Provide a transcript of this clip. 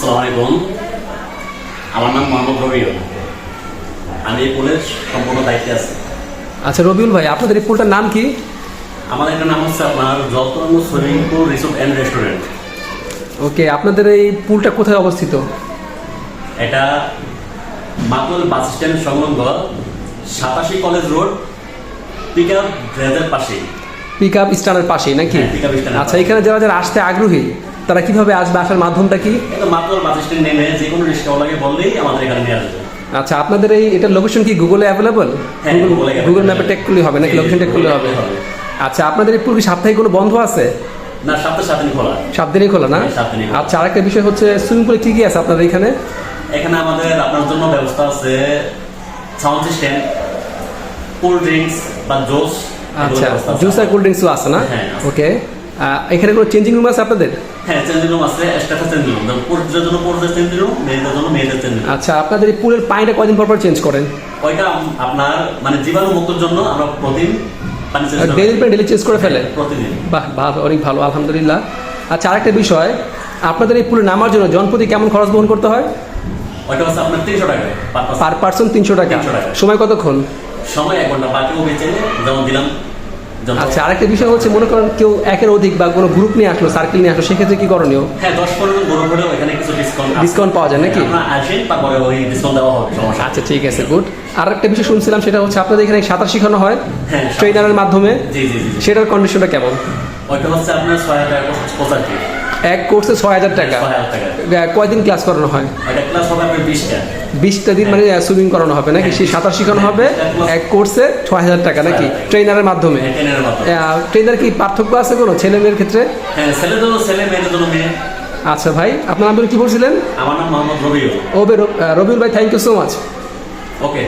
আসসালামু আলাইকুম। আমার নাম মোহাম্মদ রবিউল। আমি এই পুলের সম্পূর্ণ দায়িত্বে আছি। আচ্ছা রবিউল ভাই আপনাদের এই পুলটার নাম কি? আমাদের এটার নাম হচ্ছে আপনার Jatan swimming pool resort and restaurant. Okay আপনাদের এই পুলটা কোথায় অবস্থিত? এটা মাতুল বাস স্ট্যান্ড সংলগ্ন সাতাশি কলেজ রোড পিক আপ পাশে পিক আপ স্টারের পাশেই নাকি? হ্যাঁ, আচ্ছা এখানে যারা যারা আসতে আগ্রহী তারা কীভাবে আসবে? আসার মাধ্যমটা কি? এটা বাস স্ট্যান্ড নেমে যে কোনো রিক্সাওয়ালাকে বললেই আমাদের এখানে নিয়ে আসবে। আচ্ছা আপনাদের এই এটার লোকেশন কি গুগলে অ্যাভেলেবল হ্যাঁ, গুগল। ম্যাপে টেক করলে হবে নাকি লোকেশন টেক করলে হবে। আচ্ছা আপনাদের এই পুরো সাপ্তাহিক কোনো বন্ধ আছে? না সপ্তাহে সাত দিন খোলা। সাত দিনই খোলা না? হ্যাঁ, দিনই। আচ্ছা আরেকটা বিষয় হচ্ছে সুইমিং পুলে কি কি আছে আপনাদের এখানে? এখানে আমাদের আপনার জন্য ব্যবস্থা আছে সাউন্ড সিস্টেম কোল্ড ড্রিঙ্কস বা জুস আচ্ছা জুস আর কোল্ড ড্রিঙ্কসও আছে না? হ্যাঁ, ওকে এখানে কোনো চেঞ্জিং রুম আছে আপনাদের? হ্যাঁ চেঞ্জিং আছে এক্সট্রা চেঞ্জিং পুরুষদের জন্য পুরুষদের চেঞ্জিং মেয়েদের জন্য মেয়েদের চেঞ্জিং আচ্ছা আপনাদের এই পুলের পানিটা কয়দিন পর পর চেঞ্জ করেন? ওইটা আপনার মানে জীবাণু মুক্তর জন্য আমরা প্রতিদিন পানি চেঞ্জ ডেলি পানি ডেলি চেঞ্জ করে ফেলেন? প্রতিদিন। বাহ অনেক ভালো আলহামদুলিল্লাহ। আচ্ছা আরেকটা বিষয় আপনাদের এই পুলে নামার জন্য জনপ্রতি কেমন খরচ বহন করতে হয়? ওইটা হচ্ছে আপনার তিনশো টাকা পার পার্সন তিনশো টাকা। সময় কতক্ষণ? সময় এক ঘণ্টা। বাকিও বেঁচে যেমন দিলাম আচ্ছা আরেকটা বিষয় হচ্ছে মনে করেন কেউ একের অধিক বা কোনো গ্রুপ নিয়ে আসলো সার্কেল নিয়ে আসলো সেক্ষেত্রে কি করণীয়? হ্যাঁ দশ পনেরো গ্রুপ হলেও এখানে কিছু ডিসকাউন্ট ডিসকাউন্ট পাওয়া যায় নাকি? আপনার আসেন তারপরে ওই ডিসকাউন্ট দেওয়া হবে সমস্যা আচ্ছা ঠিক আছে গুড আর একটা বিষয় শুনছিলাম সেটা হচ্ছে আপনাদের এখানে সাঁতার শেখানো হয় হ্যাঁ, ট্রেনারের মাধ্যমে? জি। সেটার কন্ডিশনটা কেমন? ওইটা হচ্ছে আপনার ছয় হাজার পঁচাশি। এক কোর্সে ছয় হাজার টাকা। কয়দিন ক্লাস করানো হয়? বিশটা। দিন মানে সুইমিং করানো হবে নাকি? সেই সাঁতার শেখানো হবে এক কোর্সে ছয় হাজার টাকা নাকি? ট্রেনারের মাধ্যমে? হ্যাঁ, ট্রেনের কি পার্থক্য আছে কোনো ছেলে মেয়ের ক্ষেত্রে? হ্যাঁ আচ্ছা ভাই আপনার নাম কি বলছিলেন? আমার নাম মোহাম্মদ রবিউল। ওবে রবিউল ভাই thank you so much okay